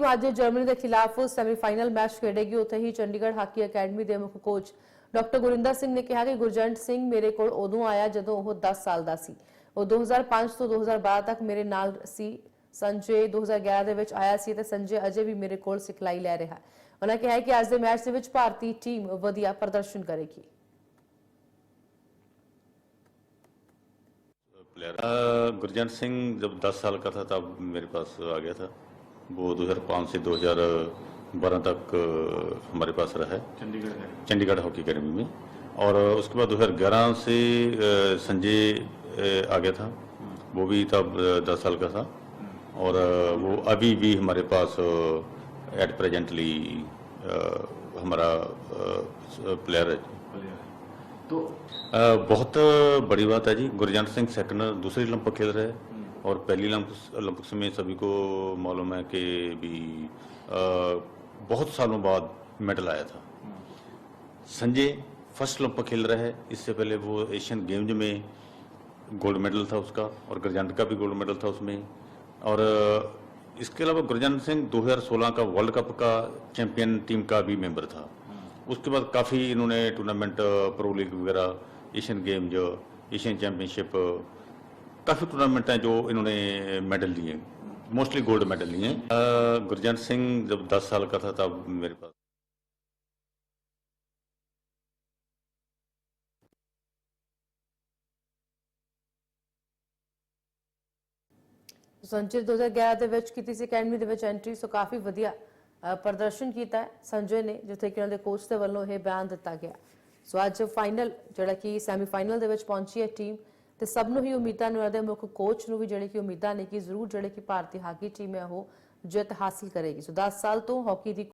Team ਅੱਜ Germany ਦੇ ਖਿਲਾਫ ਸੈਮੀਫਾਈਨਲ ਮੈਚ ਖੇਡੇਗੀ ਉੱਥੇ ਹੀ ਚੰਡੀਗੜ੍ਹ ਹਾਕੀ ਅਕੈਡਮੀ ਦੇ ਮੁੱਖ ਕੋਚ ਡਾਕਟਰ ਗੁਰਿੰਦਰ ਸਿੰਘ ਨੇ ਕਿਹਾ ਕਿ ਗੁਰਜੰਟ ਸਿੰਘ ਮੇਰੇ ਕੋਲ ਉਦੋਂ ਆਇਆ ਜਦੋਂ ਉਹ 10 ਸਾਲ ਦਾ ਸੀ ਉਹ 2005 ਤੋਂ 2012 ਤੱਕ ਮੇਰੇ ਨਾਲ ਸੀ ਸੰਜੇ 2011 ਦੇ ਵਿੱਚ ਆਇਆ ਸੀ ਤੇ ਸੰਜੇ ਅਜੇ ਵੀ ਮੇਰੇ ਕੋਲ ਸਿਖਲਾਈ ਲੈ ਰਿਹਾ ਹੈ ਉਹਨਾਂ ਕਿਹਾ ਕਿ ਅੱਜ ਦੇ ਮੈਚ ਦੇ ਵਿੱਚ ਭਾਰਤੀ ਟੀਮ ਵਧੀਆ ਪ੍ਰਦਰਸ਼ਨ ਕਰੇਗੀ प्लेयर गुरजंट सिंह जब 10 साल का था तब मेरे पास आ गया था वो 2005 से 2012 तक हमारे पास रहा है। चंडीगढ़ चंडीगढ़ हॉकी अकेडमी में। और उसके बाद 2011 से संजय आ गया था। वो भी तब दस साल का था। और वो अभी भी हमारे पास एट प्रेजेंटली हमारा प्लेयर है। तो बहुत बड़ी बात है जी। गुरजंट सिंह सेकंड दूसरी ओलंपिक खेल रहे हैं। और पहली ओलंपिक्स में सभी को मालूम है कि भी अ, बहुत सालों बाद मेडल आया था। संजय फ़र्स्ट ओलंपिक खेल रहा है। इससे पहले वो एशियन गेम्स में गोल्ड मेडल था उसका और गुरजंट का भी गोल्ड मेडल था उसमें। और इसके अलावा गुरजंट सिंह 2016 का वर्ल्ड कप का चैंपियन टीम का भी मेंबर था। उसके बाद काफ़ी इन्होंने टूर्नामेंट प्रो लीग वगैरह एशियन गेम जो एशियन चैंपियनशिप काफ़ी टूर्नामेंट हैं जो इन्होंने मेडल लिए मोस्टली गोल्ड मेडल लिए हैं। अ, गुरजंट सिंह जब 10 साल का था तब मेरे पास ਸੰਜੇ 2011 ਦੇ ਵਿੱਚ ਕੀਤੀ ਸੀ ਅਕੈਡਮੀ ਦੇ ਵਿੱਚ ਐਂਟਰੀ ਸੋ ਕਾਫੀ ਵਧੀਆ ਅ, ਪ੍ਰਦਰਸ਼ਨ ਕੀਤਾ ਹੈ ਸੰਜੇ ਨੇ ਜਿੱਥੇ ਕਿ ਉਹਨਾਂ ਦੇ ਕੋਚ ਦੇ ਵੱਲੋਂ ਇਹ ਬਿਆਨ ਦਿੱਤਾ ਗਿਆ ਸੋ ਅੱਜ ਫਾਈਨਲ ਜਿਹੜਾ ਕਿ ਸੈਮੀਫਾਈਨਲ ਦੇ ਵਿੱਚ ਪਹੁੰਚੀ ਹੈ ਟੀਮ ਤੇ ਸਭ ਨੂੰ ਹੀ ਉਮੀਦਾਂ ਨੇ ਉਹਨਾਂ ਦੇ ਮੁੱਖ ਕੋਚ ਨੂੰ ਵੀ ਜਿਹੜੇ ਕਿ ਉਮੀਦਾਂ ਨੇ ਕਿ ਜ਼ਰੂਰ ਜਿਹੜੇ ਕਿ ਭਾਰਤੀ ਹਾਕੀ ਟੀਮ ਹੈ ਉਹ ਜਿੱਤ ਹਾਸਲ ਕਰੇਗੀ। ਸੋ 10 ਸਾਲ ਤੋਂ ਹਾਕੀ ਦੀ